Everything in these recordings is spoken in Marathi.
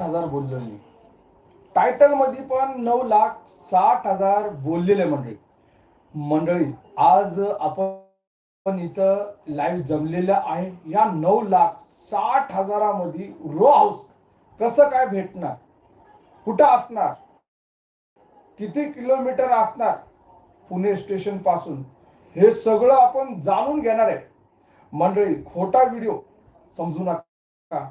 हजार बोललो मी. टायटलमध्ये पण नऊ लाख साठ हजार बोललेले मंडळी. मंडळी आज आपण इथं लाईव्ह जमलेलं आहे. या नऊ लाख साठ हजारामध्ये रो हाऊस कसं काय भेटणार? कुठं असणार? किती किलोमीटर असणार? पुणे स्टेशनपासून. हे सगळं आपण जाणून घेणार आहे. मंडळी खोटा व्हिडिओ समजू नका.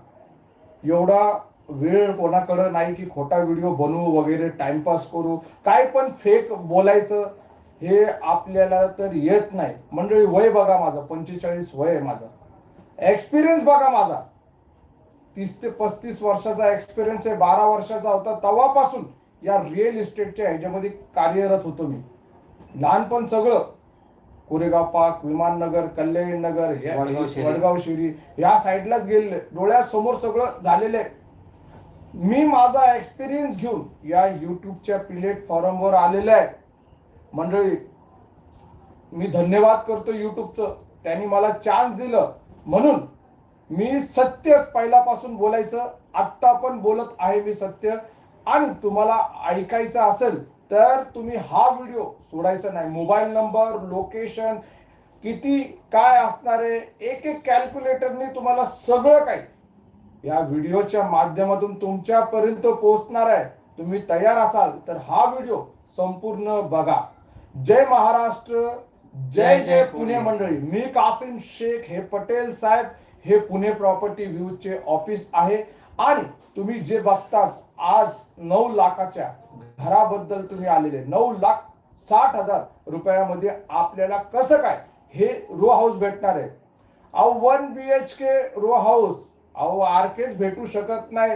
एवढा वेळ कोणाकडं नाही की खोटा व्हिडिओ बनवू वगैरे टाइमपास करू काय पण फेक बोलायचं हे आपल्याला तर येत नाही. मंडळी वय बघा माझं पंचेचाळीस वय आहे माझं. एक्सपिरियन्स बघा माझा. तीस ते पस्तीस वर्षाचा एक्सपिरियन्स आहे बारा वर्षाचा होता तेव्हापासून या रिअल इस्टेटच्या ह्याच्यामध्ये कार्यरत होतो मी. लहानपण सगळं कोरेगाव पार्क विमाननगर कल्याण नगर हे- वडगाव शेरी. वडगाव शिरी या साईडलाच गेलेले. डोळ्यासमोर सगळं झालेलं आहे. मी माझा एक्सपिरियन्स घेऊन या युट्यूबच्या प्लॅटफॉर्मवर आलेलं आहे. मंडळी मी धन्यवाद करतो युट्यूबचं त्यांनी मला चान्स दिलं. म्हणून मी सत्य पहिल्यापासून बोलायचं आत्ता पण बोलत आहे मी सत्य. आणि तुम्हाला ऐकायचं असेल तर तुम्ही हा व्हिडिओ सोडायचा नाही. मोबाईल नंबर लोकेशन किती काय असणार आहे एक एक कॅल्क्युलेटरने तुम्हाला सगळं काही या व्हिडिओच्या माध्यमातून तुमच्यापर्यंत पोहोचणार आहे. तुम्ही तयार असाल तर हा व्हिडिओ संपूर्ण बघा. जय महाराष्ट्र जय जय पुणे मंडळी. मी कासिम शेख हे पटेल साहेब हे पुणे प्रॉपर्टी व्ह्यूचे ऑफिस आहे. आणि तुम्ही जे बघताच आज नऊ लाखाच्या घराबद्दल तुम्ही आलेले. नऊ लाख साठ हजार रुपयामध्ये आपल्याला कसं काय हे रो हाऊस भेटणार आहे? अहो one B H K row house अहो आरकेच भेटू शकत नाही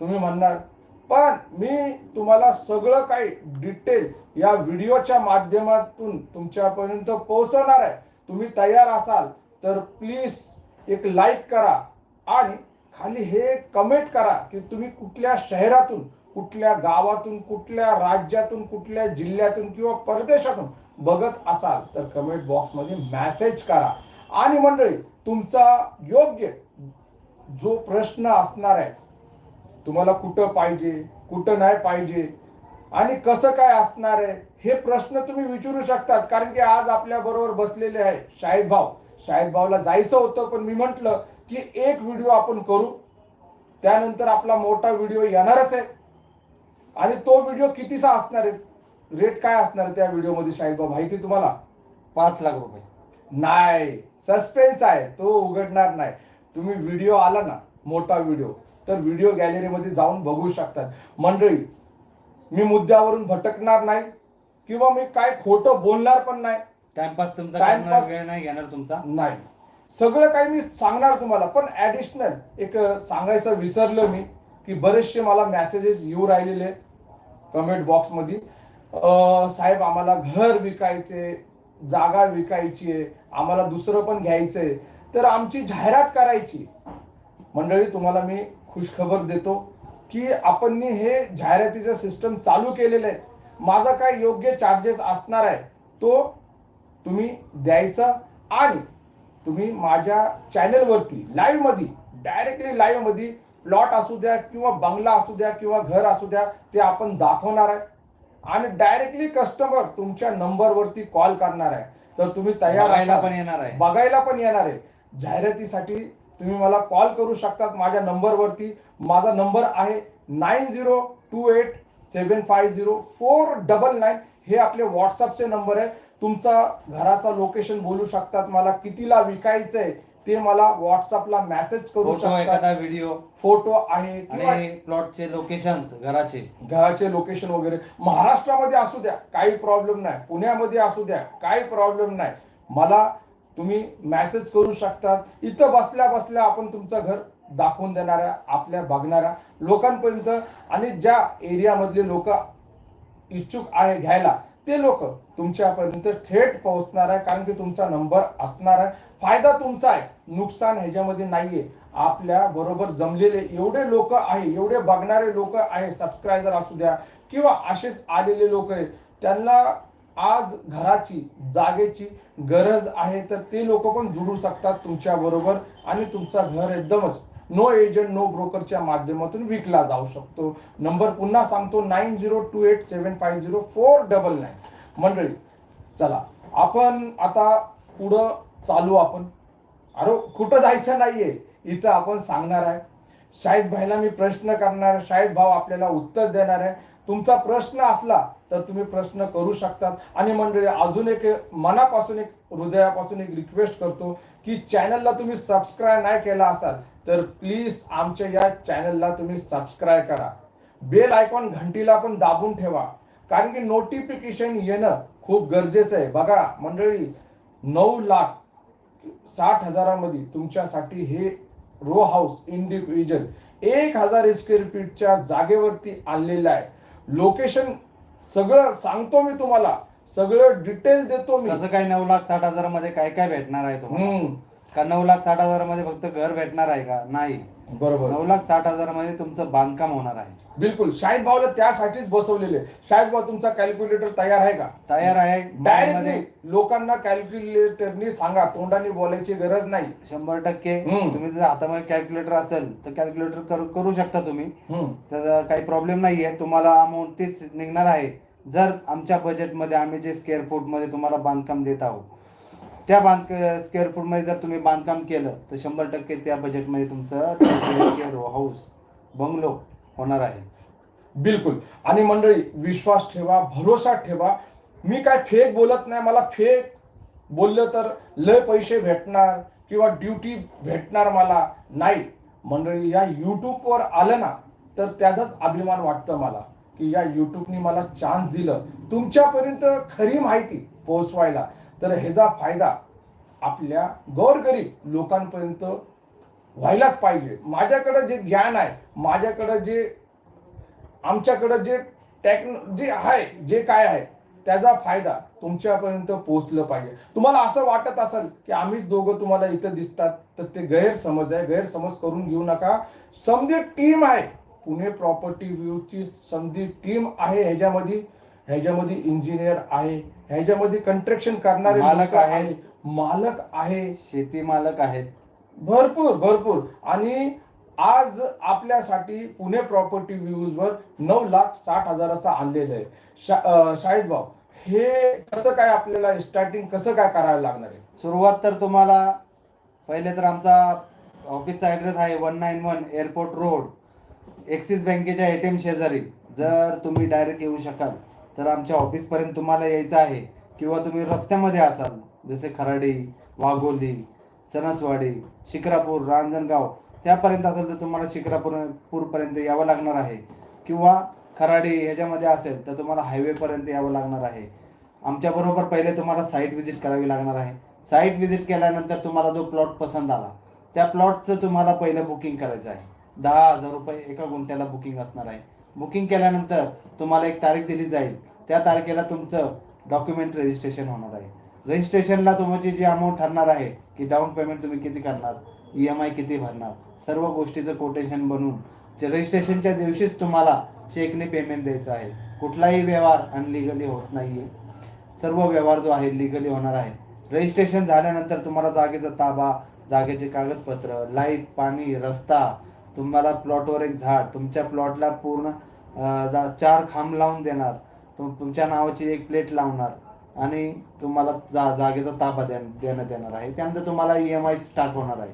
तुम्ही म्हणणार. पण मी तुम्हाला सगळं काही डिटेल या व्हिडिओच्या माध्यमातून तुमच्यापर्यंत पोहोचवणार आहे. तुम्ही तयार असाल तर प्लीज एक लाईक करा आणि खाली हे कमेंट करा की तुम्ही कुठल्या शहरातून कुठल्या गावातून कुठल्या राज्यातून कुठल्या जिल्ह्यातून किंवा परदेशातून बघत असाल तर कमेंट बॉक्समध्ये मेसेज करा. आणि मंडळी तुमचा योग्य जो प्रश्न असणार आहे तुम्हाला कुठं पाहिजे कुठं नाही पाहिजे आणि कसं काय असणार आहे हे प्रश्न तुम्ही विचारू शकतात. कारण की आज आपल्या बरोबर बसलेले आहे शाहिद भाऊ. शाहिद भाऊला जायचं होतं पण मी म्हटलं की एक व्हिडिओ आपण करू. त्यानंतर आपला मोठा व्हिडिओ येणारच आहे. आणि तो व्हिडिओ कितीचा असणार आहे? रेट काय असणार आहे त्या व्हिडिओमध्ये शाहिद भाऊ? माहिती तुम्हाला? पाच लाख रुपये. नाही सस्पेन्स आहे. तो उघडणार नाही. तुम्ही व्हिडिओ आला ना मोठा व्हिडिओ तर व्हिडिओ गॅलरीमध्ये जाऊन बघू शकतात. मंडळी मी मुद्द्यावरून भटकणार नाही किंवा मी काय खोटं बोलणार पण नाही. टाइमपास तुमचा करणार वेळ नाही घेणार तुमचा? नाही. सगळं काही मी सांगणार तुम्हाला पण ऍडिशनल एक सांगायचं विसरलं मी की बरेचसे मला मेसेजेस येऊ राहिलेले कमेंट बॉक्समध्ये साहेब आम्हाला घर विकायचे जागा विकायची आहे आम्हाला दुसरं पण घ्यायचंय. तर आमची जाहिरात करायची. मंडळी तुम्हाला मी खुशखबर देतो की आपण हे जाहिरातीचं सिस्टम चालू केलेलं आहे. माझा काय योग्य चार्जेस असणार आहे तो तुम्ही द्यायचा आणि तुम्ही माझ्या चॅनलवरती लाईव्हमध्ये डायरेक्टली लाईव्हमध्ये प्लॉट असू द्या किंवा बंगला असू द्या किंवा घर असू द्या ते आपण दाखवणार आहे. आणि डायरेक्टली कस्टमर तुमच्या नंबरवरती कॉल करणार आहे. तर तुम्ही तयार असाल- पण येणार आहे. बघायला पण येणार आहे. जाहिरातीसाठी तुम्ही मला कॉल करू शकतात माझ्या नंबरवरती. माझा नंबर आहे nine zero two eight seven five zero four double nine. हे आपले व्हॉट्सअपचे नंबर आहे. तुमचा घराचा लोकेशन बोलू शकतात मला कितीला विकायचं आहे ते मला व्हॉट्सअपला मेसेज करू फोटो शकतात. एखादा व्हिडिओ फोटो आहे आणि प्लॉटचे लोकेशन घराचे. घराचे लोकेशन वगैरे. महाराष्ट्रामध्ये असू द्या काही प्रॉब्लेम नाही. पुण्यामध्ये असू द्या काही प्रॉब्लेम नाही. मला तुम्ही मॅसेज करू शकतात. इथं बसल्या बसल्या आपण तुमचं घर दाखवून देणाऱ्या आपल्या बघणाऱ्या लोकांपर्यंत आणि ज्या एरियामधले लोक इच्छुक आहे घ्यायला ते लोक तुमच्यापर्यंत थेट पोहोचणार आहे. कारण की तुमचा नंबर असणार आहे. फायदा तुमचा आहे. नुकसान ह्याच्यामध्ये नाहीये. आपल्या बरोबर जमलेले एवढे लोक आहे एवढे बघणारे लोक आहे सबस्क्रायबर असू द्या किंवा असेच आलेले लोक आहे त्यांना आज घराची जागेची गरज आहे तर ते लोक पण जुडू शकतात तुमच्या बरोबर आणि तुमचं घर एकदमच नो एजंट नो ब्रोकरच्या माध्यमातून विकला जाऊ शकतो. नंबर पुन्हा सांगतो nine zero two eight seven five zero four double nine मंडळी चला आपण आता पुढं चालू आपण. अरे कुठं जायचं नाहीये. इथं आपण सांगणार आहे. शाहिद भाईला मी प्रश्न करणार शाहिद भाऊ आपल्याला उत्तर देणार आहे. तुमचा प्रश्न असला तर तुम्ही प्रश्न करू शकतात. आणि मंडळी अजून एक मनापासून एक हृदयापासून एक रिक्वेस्ट करतो की चॅनलला तुम्ही सबस्क्राईब नाही केला असाल तर प्लीज आमच्या या चॅनलला तुम्ही सबस्क्राईब करा. बेल आयकॉन घंटीला पण दाबून ठेवा. कारण की नोटिफिकेशन येणं खूप गरजेचं आहे. बघा मंडळी नऊ लाख साठ हजारामध्ये तुमच्यासाठी हे रो हाऊस इंडिव्हिज्युअल एक हजार स्क्वेअर फीटच्या जागेवरती आणलेलं आहे. लोकेशन सगळं सांगतो मी तुम्हाला. सगळं डिटेल देतो मी. कसं काय नऊ लाख साठ हजारमध्ये काय काय भेटणार आहे तुम्हाला? हम्म, का नऊ लाख साठ हजारमध्ये फक्त घर भेटणार आहे का? नाही. बरोबर. नऊ लाख साठ हजारमध्ये तुमचं बांधकाम होणार आहे. बिलकुल. शाहिद भाऊला त्यासाठीच बसवलेले. शाहिद भाऊ तुमचा कॅल्क्युलेटर तयार आहे का? तयार आहे. डायरेक्टली मध्ये लोकांना कॅल्क्युलेटरनी सांगा. तोंडाने बोलायची गरज नाही. शंभर टक्के. हम्म. तुम्ही जर हातामध्ये कॅल्क्युलेटर असेल तर कॅल्क्युलेटर करू करू शकता तुम्ही. हम्म, तर काही प्रॉब्लेम नाहीये. तुम्हाला अमाऊंट तीच निघणार आहे. जर आमच्या बजेटमध्ये आम्ही जे स्क्वेअर फूटमध्ये तुम्हाला बांधकाम देत आहोत त्या बांध स्क्वेअर फूटमध्ये जर तुम्ही बांधकाम केलं तर शंभर टक्के त्या बजेटमध्ये तुमचं हाऊस बंगलो होणार आहे. बिलकुल. आणि मंडळी विश्वास ठेवा भरोसा ठेवा. मी काय फेक बोलत नाही मला फेक बोललं तर लय पैसे भेटणार किंवा ड्युटी भेटणार मला नाही. मंडळी या यूट्यूबवर आलं ना तर त्याचाच अभिमान वाटतं मला की या यूट्यूबनी मला चान्स दिलं. तुमच्यापर्यंत खरी माहिती पोहोचवायला. तर ह्याचा फायदा आपल्या गोरगरीब लोकांपर्यंत व्हायलाच पाहिजे. माझ्याकडे जे ज्ञान आहे माझ्याकडे जे आमच्याकडं जे टेक्नो जे आहे जे काय आहे त्याचा फायदा तुमच्यापर्यंत पोहोचलं पाहिजे. तुम्हाला असं वाटत असेल की आम्हीच दोघं तुम्हाला इथं दिसतात तर ते गैरसमज आहे. गैरसमज करून घेऊ नका. समधी टीम आहे. पुणे प्रॉपर्टी व्ह्यूची समधी टीम आहे ह्याच्यामध्ये. ह्याच्यामध्ये इंजिनियर आहे. ह्याच्यामध्ये कंस्ट्रक्शन करणारे मालक. आहे, मालक आहे. शेती मालक आहेत. भरपूर भरपूर. आणि आज आपल्यासाठी पुणे प्रॉपर्टी व्ह्यूजवर नऊ लाख साठ हजाराचा आणलेलं आहे. शा शाहिद भाऊ हे कसं काय आपल्याला स्टार्टिंग कसं काय करायला लागणार आहे? सुरुवात तर तुम्हाला पहिले तर आमचा ऑफिसचा ॲड्रेस आहे one nine one airport road axis बँकेच्या ए टी एम शेजारी. जर तुम्ही डायरेक्ट येऊ शकाल तर आमच्या ऑफिसपर्यंत तुम्हाला यायचं आहे. किंवा तुम्ही रस्त्यामध्ये असाल जसे खराडी वाघोली चणसवाडी शिक्रापूर रांजणगाव त्यापर्यंत असेल तर तुम्हाला शिक्रापूर पूरपर्यंत यावं लागणार आहे. किंवा खराडी ह्याच्यामध्ये असेल तर तुम्हाला हायवेपर्यंत यावं लागणार आहे. आमच्याबरोबर पहिले तुम्हाला साईट व्हिजिट करावी लागणार आहे. साईट व्हिजिट केल्यानंतर तुम्हाला जो प्लॉट पसंत आला त्या प्लॉटचं तुम्हाला पहिलं बुकिंग करायचं आहे. दहा हजार रुपये एका गुंठ्याला बुकिंग असणार आहे. बुकिंग केल्यानंतर तुम्हाला एक तारीख दिली जाईल. त्या तारखेला तुमचं डॉक्युमेंट रजिस्ट्रेशन होणार आहे. रजिस्ट्रेशनला तुमची जी अमाऊंट ठरणार आहे की डाऊन पेमेंट तुम्ही किती करणार ई एम आय किती भरणार सर्व गोष्टीचं कोटेशन बनवून जे रजिस्ट्रेशनच्या दिवशीच तुम्हाला चेकने पेमेंट द्यायचं आहे. कुठलाही व्यवहार अनलिगली होत नाही आहे सर्व व्यवहार जो आहे लिगली होणार आहे. रजिस्ट्रेशन झाल्यानंतर तुम्हाला जागेचा ताबा जागेचे कागदपत्र लाइट पाणी रस्ता तुम्हाला प्लॉटवर एक झाड तुमच्या प्लॉटला पूर्ण चार खांब लावून देणार. तुम तुमच्या नावाची एक प्लेट लावणार. आणि तुम्हाला जा जागेचा ताबा द्या देण्यात येणार आहे. त्यानंतर तुम्हाला ई एम आय स्टार्ट होणार आहे.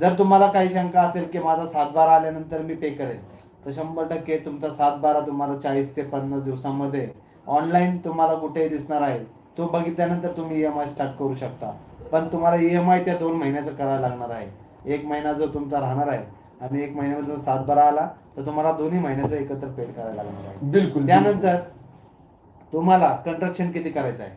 जर तुम्हाला काही शंका असेल की माझा सातबारा आल्यानंतर मी पे करेल तर शंभर टक्के तुमचा सातबारा तुम्हाला चाळीस ते पन्नास दिवसामध्ये ऑनलाईन तुम्हाला कुठेही दिसणार आहे. तो बघितल्यानंतर तुम्ही ई एम आय स्टार्ट करू शकता. पण तुम्हाला ई एम आय त्या दोन महिन्याचं करायला लागणार आहे. एक महिना जो तुमचा राहणार आहे आणि एक महिन्यामध्ये सातबारा आला तर तुम्हाला दोन्ही महिन्याचं एकत्र पेड करायला लागणार आहे. बिलकुल. त्यानंतर तुम्हाला कंट्रक्शन किती करायचं आहे?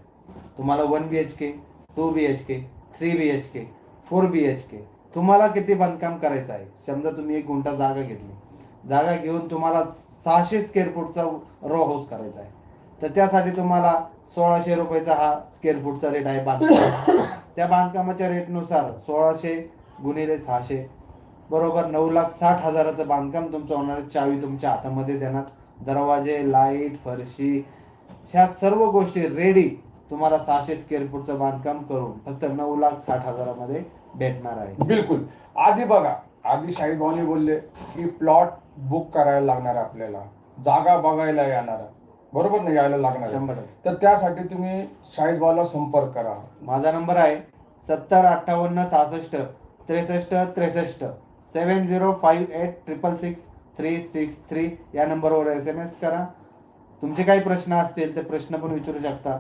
तुम्हाला one B H K two B H K three B H K four B H K तुम्हाला किती बांधकाम करायचं आहे? समजा तुम्ही एक गुंठा जागा घेतली. जागा घेऊन तुम्हाला सहाशे स्क्वेअर फूटचा रो हाऊस करायचा आहे. तर त्यासाठी तुम्हाला सोळाशे रुपयाचा हा स्क्वेअर फूटचा रेट आहे बांधकाम. त्या बांधकामाच्या रेटनुसार सोळाशे गुणिले सहाशे बरोबर नऊ लाख साठ हजाराचं बांधकाम तुमचं होणार चावी तुमच्या हातामध्ये देणार. दरवाजे लाइट फरशी ह्या सर्व गोष्टी रेडी तुम्हाला सहाशे स्क्वेअर फूटचं बांधकाम करून फक्त नऊ लाख साठ हजारामध्ये भेटणार आहे बिलकुल आधी बघा आधी शाहीद भाऊनी बोलले की प्लॉट बुक करायला लागणार आहे आपल्याला जागा बघायला येणार आहे. बरोबर नाही यायला लागणार आहे. शंभर टक्के. तर त्यासाठी तुम्ही शाहीद भाऊला संपर्क करा माझा नंबर आहे सत्तर अठ्ठावन्न सहासष्ट त्रेसष्ट त्रेसष्ट seven zero five eight triple six three six three या नंबरवर एस एम एस करा तुमचे काही प्रश्न असतील ते प्रश्न पण विचारू शकता.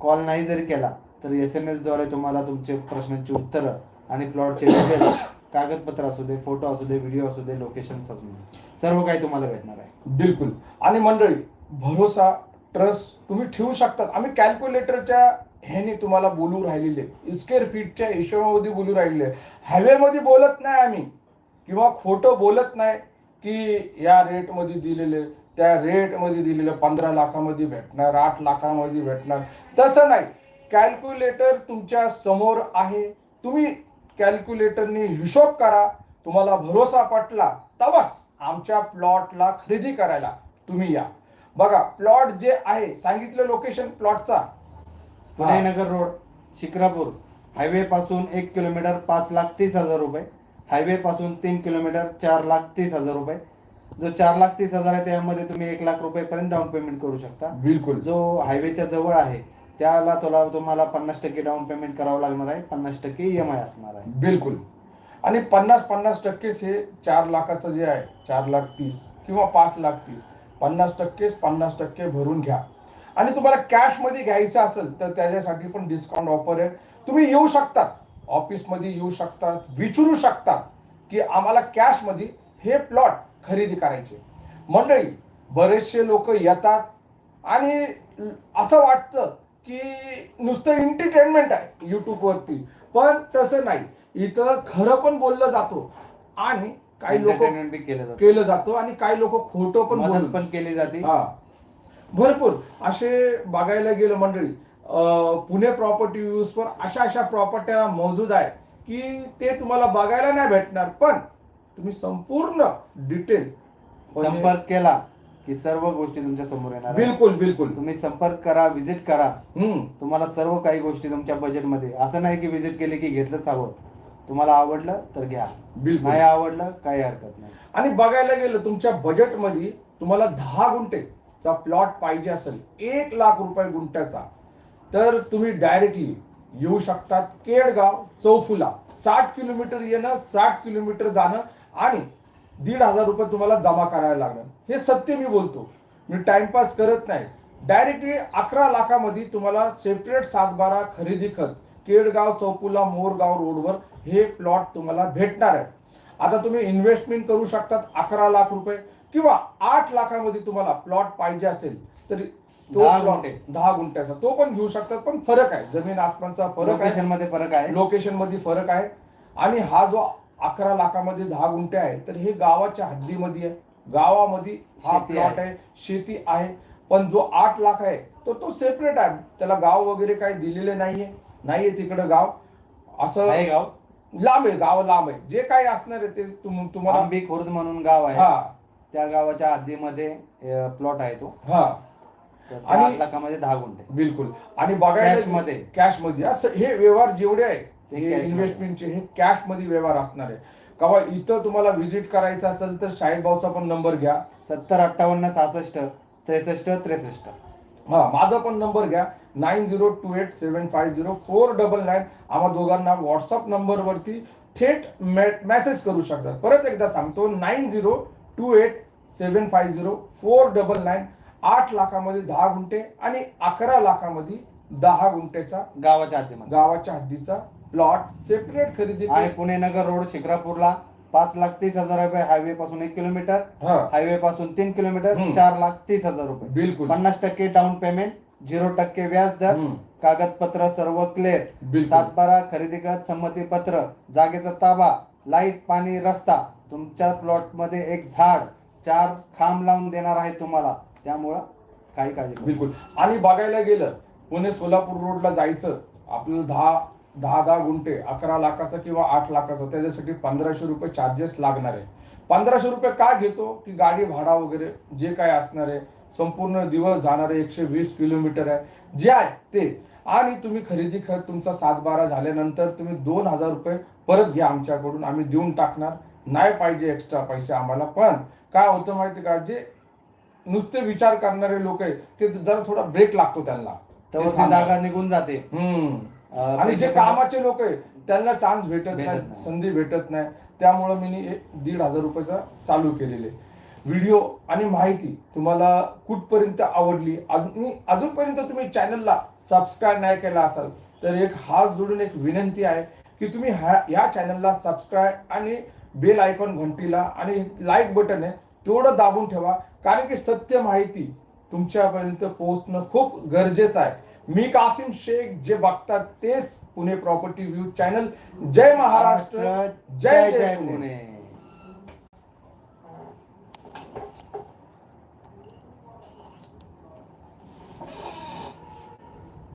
कॉल नाही जरी केला तर एस एम एसद्वारे तुम्हाला तुमचे प्रश्नांची उत्तरं आणि प्लॉटचे कागदपत्र असू दे फोटो असू दे व्हिडिओ असू दे लोकेशन असू दे सर्व काही तुम्हाला भेटणार आहे. बिलकुल. आणि मंडळी भरोसा ट्रस्ट तुम्ही ठेवू शकतात. आम्ही कॅल्क्युलेटरच्या ह्याने तुम्हाला बोलू राहिलेले. स्क्वेअर फीटच्या हिशोबामध्ये बोलू राहिलेले. हायवेमध्ये बोलत नाही आम्ही. किंवा खोटं बोलत नाही की या रेटमध्ये दिलेले. त्या रेटमध्ये दिलेलं पंधरा लाखामध्ये भेटणार आठ लाखामध्ये भेटणार. तसं नाही. कॅल्क्युलेटर तुमच्यासमोर आहे. तुम्ही कॅल्क्युलेटरनी हिशोब करा. तुम्हाला भरोसा पटला तवस आमच्या प्लॉटला खरेदी करायला तुम्ही या. बघा प्लॉट जे आहे सांगितलं लोकेशन प्लॉटचा पुणे नगर रोड शिक्रापूर. हायवे पासून एक किलोमीटर पाच लाख तीस हजार रुपये. हायवे पासून तीन किलोमीटर चार लाख तीस हजार रुपये. जो चार लाख तीस हजार आहे त्यामध्ये तुम्ही एक लाख रुपयेपर्यंत डाऊन पेमेंट करू शकता. बिलकुल. जो हायवेच्या जवळ आहे त्याला तुला तुम्हाला पन्नास टक्के डाऊन पेमेंट करावं लागणार आहे पन्नास टक्के ई एम आय असणार आहे. बिलकुल. आणि पन्नास पन्नास टक्केच हे चार लाखाचं जे आहे चार लाख तीस किंवा पाच लाख तीस पन्नास टक्केच पन्नास टक्के भरून घ्या. आणि तुम्हाला कॅशमध्ये घ्यायचं असेल तर त्याच्यासाठी पण डिस्काउंट ऑफर आहे. तुम्ही येऊ शकतात ऑफिसमध्ये येऊ शकतात विचारू शकतात की आम्हाला कॅशमध्ये हे प्लॉट खरेदी करायचे. मंडळी बरेचसे लोक येतात आणि असं वाटतं की नुसतं एंटरटेनमेंट आहे यूट्यूबवरती पण तसं नाही. इथं खरं पण बोललं जातो आणि काही लोक केलं जातं. आणि काही लोक खोटं पण पण केली जाते. हा. भरपूर. असे बघायला गेलं मंडळी पुणे प्रॉपर्टी वर अशा अशा प्रॉपर्ट्या मौजूद आहे की ते तुम्हाला बघायला नाही भेटणार. पण तुम्ही संपूर्ण डिटेल संपर्क केला की सर्व गोष्टी तुमच्यासमोर येणार आहे. बिलकुल बिलकुल. तुम्ही संपर्क करा व्हिजिट करा. हम्म. तुम्हाला सर्व काही गोष्टी तुमच्या बजेटमध्ये असं नाही की व्हिजिट केली की घेतलंच हवं तुम्हाला आवडलं तर घ्या. बिलकुल. नाही आवडलं काही हरकत नाही. आणि बघायला गेलं तुमच्या बजेटमध्ये तुम्हाला दहा गुंठेचा प्लॉट पाहिजे असेल एक लाख रुपये गुंठ्याचा तर तुम्ही डायरेक्टली येऊ शकतात केडगाव चौफुला. साठ किलोमीटर येणं साठ किलोमीटर जाणं आणि दीड हजार रुपये तुम्हाला जमा करायला लागणार. हे सत्य मी बोलतो. मी टाइमपास करत नाही. डायरेक्टली अकरा लाखामध्ये तुम्हाला सेपरेट सातबारा खरेदी खत केडगाव चौफुला मोरगाव रोडवर हे प्लॉट तुम्हाला भेटणार आहे. आता तुम्ही इन्व्हेस्टमेंट करू शकतात अकरा लाख रुपये किंवा आठ लाखामध्ये तुम्हाला प्लॉट पाहिजे असेल तर तो गुंठे. दहा गुंठ्याचा. तो पण घेऊ शकतात पण फरक आहे. जमीन आसमानचा फरक आहे. फरक आहे. लोकेशनमध्ये फरक आहे. आणि हा जो अकरा लाखामध्ये दहा गुंठे आहे. तर हे गावाच्या हद्दीमध्ये आहे. गावामध्ये हा शेती प्लॉट आहे. शेती आहे. पण जो आठ लाख आहे तो तो सेपरेट आहे. त्याला गाव वगैरे काही दिलेले नाहीये. नाहीये तिकडं गाव. असं आहे गाव. लांब आहे. गाव लांब आहे. जे काही असणार आहे ते तुम- तुम्हाला आंबी खुर्द म्हणून गाव आहे. हा. त्या गावाच्या हद्दीमध्ये प्लॉट आहे तो. हा. तर त्या आणि- आठ लाखामध्ये दहा गुंठे. बिलकुल. आणि बघायला Cash मध्ये. कॅशमध्ये. असं हे व्यवहार जेवढे आहे ते. इन्व्हेस्टमेंटचे हे कॅशमध्ये व्यवहार असणार आहे. कवा इथं तुम्हाला व्हिजिट करायचं असेल तर शाहीद भाऊचा पण नंबर घ्या. सत्तर अठ्ठावन्न सहासष्ट त्रेसष्ट त्रेसष्ट. हा माझा पण नंबर घ्या. Nine zero two eight seven five zero four double nine. आम्हा दोघांना व्हॉट्सअप नंबरवरती थेट मेसेज करू शकतात. परत एकदा सांगतो nine zero two eight seven five zero four double nine. आठ लाखामध्ये दहा गुंठे आणि अकरा लाखामध्ये दहा गुंठेचा गावाच्या हद्दीमध्ये. गावाच्या हद्दीचा प्लॉट सेपरेट खरेदी आणि पुणे नगर रोड शिक्रापूरला पाच लाख तीस हजार रुपये हायवे पासून एक किलोमीटर हा. हायवे पासून तीन किलोमीटर हम्म. चार लाख तीस हजार रुपये. बिलकुल. पन्नास टक्के डाऊन पेमेंट झिरो टक्के व्याज दर हम्म. कागदपत्र सर्व क्लिअर बिलकुल. सातबारा खरेदी खत संमती पत्र जागेचा ताबा लाइट पाणी रस्ता. तुमच्या प्लॉटमध्ये एक झाड चार खांब लावून देणार आहे तुम्हाला. त्यामुळं काही काळजी करू बिलकुल. आणि बघायला गेलं पुणे सोलापूर रोडला जायचं आपल्याला दहा दहा दहा गुंठे अकरा लाखाचा किंवा आठ लाखाचा त्याच्यासाठी पंधराशे रुपये चार्जेस लागणार आहे. पंधराशे रुपये का घेतो? की गाडी भाडा वगैरे जे काय असणार आहे संपूर्ण दिवस जाणारे एकशे वीस किलोमीटर आहे. जे आहे ते. आणि तुम्ही खरेदी खत तुमचा सातबारा झाल्यानंतर तुम्ही दोन हजार रुपये परत घ्या आमच्याकडून. आम्ही देऊन टाकणार. नाही पाहिजे एक्स्ट्रा पैसे आम्हाला. पण काय होतं माहिती का? जे नुसते विचार करणारे लोक आहे ते जरा थोडा ब्रेक लागतो त्यांना. तेव्हा ते. जागा निघून जाते. हम्म. आणि जे कामाचे लोक आहे त्यांना चान्स भेटत नाही. संधी भेटत नाही. त्यामुळं मी दीड हजार रुपयाचा चालू केलेले व्हिडिओ आणि माहिती तुम्हाला कुठपर्यंत आवडली अजून अजूनपर्यंत तुम्ही चॅनलला सबस्क्राईब नाही केला असाल तर एक हात जोडून एक विनंती आहे की तुम्ही ह्या या चॅनलला सबस्क्राईब आणि बेल आयकॉन घंटीला आणि लाईक बटन आहे तेवढं दाबून ठेवा. कारण की सत्य माहिती तुमच्यापर्यंत पोहोचणं खूप गरजेचं आहे. मी कासिम शेख जे बघतात तेच पुणे प्रॉपर्टी व्ह्यू चॅनल. जय महाराष्ट्र जय जय पुणे. पुणे.